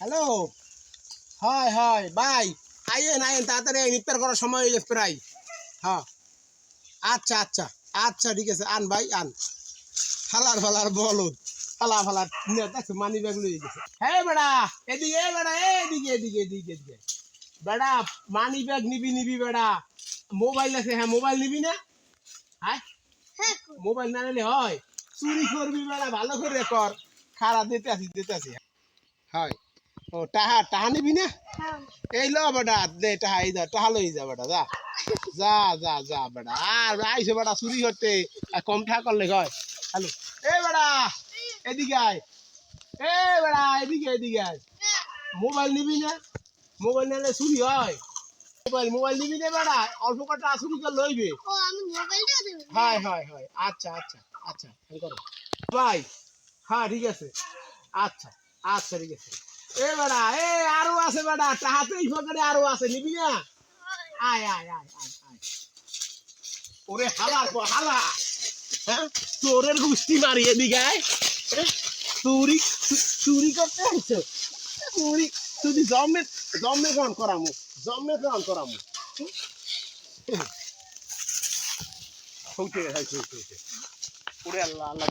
Hello হয় হয় by আইয়েন আইয়েন তাড়াতাড়ি ইফতার করার সময় হয়ে গেছে প্রায় হ্যাঁ আচ্ছা আচ্ছা আচ্ছা ঠিক আছে আন ভাই আন ফালার ফালার বলদ ফালা ফালার দেখছ মানি ব্যাগ লয়ে গেছে হ্যাঁ বেড়া এদিকে এ বেড়া এদিকে এদিকে এদিকে এদিকে বেড়া মানি ব্যাগ নিবি নিবি বেড়া মোবাইল আছে হ্যাঁ মোবাইল নিবি না হ্যাঁ মোবাইল না নিলে হয় চুরি করবি বেড়া ভালো করে কর খারাপ দিতে আসি দিতে আসি হয় ও টাহা টাহা নিবি না? এই লো বেটা দে টাহা এই যা টাহা লই যা বেটা যা। যা যা যা বেটা। আর আইসে বেটা চুরি করতে কম টাকা করলে হয় হ্যালো। এ বেটা এদিকে আয়। এ বেটা এদিকে এদিকে আয়। মোবাইল নিবি না? মোবাইল নিলে চুরি হয়। মোবাইল মোবাইল নিবি না বেটা? অল্প কটা চুরি করে লইবে। ও আমি মোবাইলটা দেব হয় হয় হয়। আচ্ছা আচ্ছা আচ্ছা করো। ভাই হ্যাঁ ঠিক আছে। আচ্ছা আচ্ছা ঠিক আছে। এ বেড়া এ আরও আছে বেড়া টাহাতে এই পকেটে আরও আছে নিবি না আয় আয় আয় আয় আয় ওরে হালার পর হালা হ্যাঁ চোরের গুষ্টি মারি এ, চুরি চুরি করতে আইছো চুরি তুই জমে জমে গ্রহণ করামু জমে গ্রহণ করামু গেছে উঠে উঠে ওরে আল্লাহ আল্লাহ